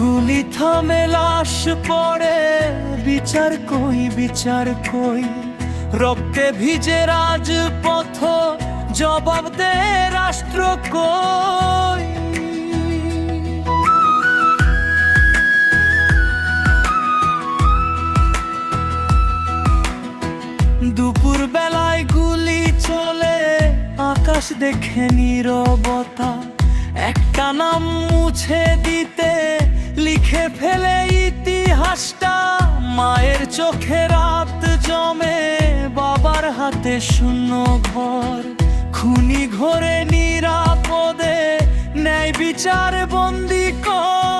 গুলি থামে, লাশ পড়ে। বিচার কই বিচার কই? রক্তে ভিজে রাজপথ, জবাব দে রাষ্ট্র কই? দুপুর বেলায় গুলি চলে, আকাশ দেখে নীরবতা। একটা নাম মুছে দিতে লিখে ফেলে ইতিহাসটা, মায়ের চোখে রাত জমে, বাবার হাতে শূন্য ঘর। খুনি ঘরে নিরাপদে, ন্যায় বিচার বন্দি কব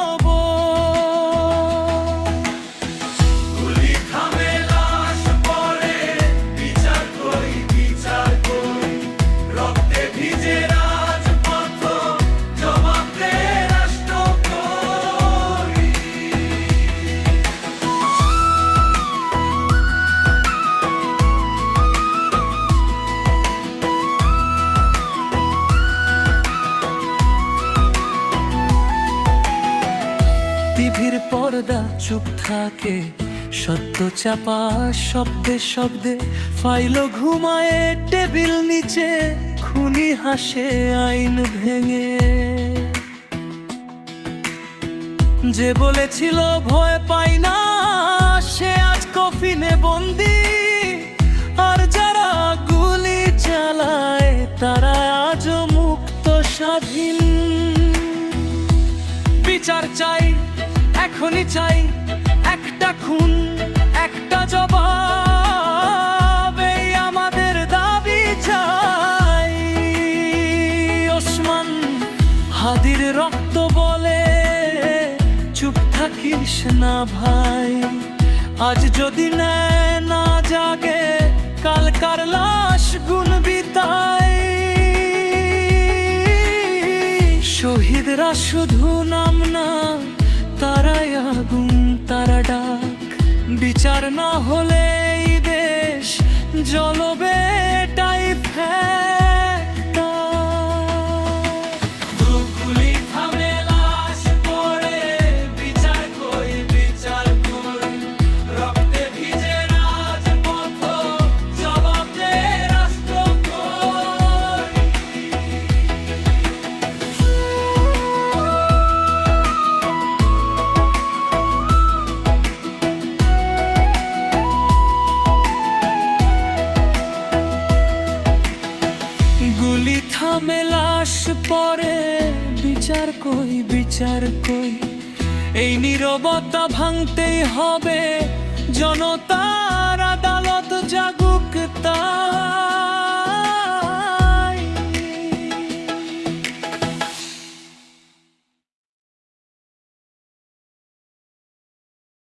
পর্দা চুপ থাকে। সত্য চাপা, শব্দে শব্দে ফাইল ঘুমায় টেবিল নিচে। খুনি হাসে, আইন ভেঙে। যে বলেছিল ভয় পাই না, সে আজ কফিনে বন্দি। আর যারা গুলি চালায়, তারা আজ মুক্ত স্বাধীন। বিচার চাই এখনই চাই একটা খুন, একটা জবাব। আমাদের দাবি চাই। ওসমান হাদির রক্ত বলে, চুপ থাকিস না ভাই। আজ যদি না জাগে কালকার লাশ গুণ বিতায় শহীদরা শুধু নাম না তারাই আগুন তারা ডাক। বিচার না হলে দেশ জ্বলবে পরে বিচার কই বিচার কই? এই নীরবতা ভাঙতেই হবে জনতার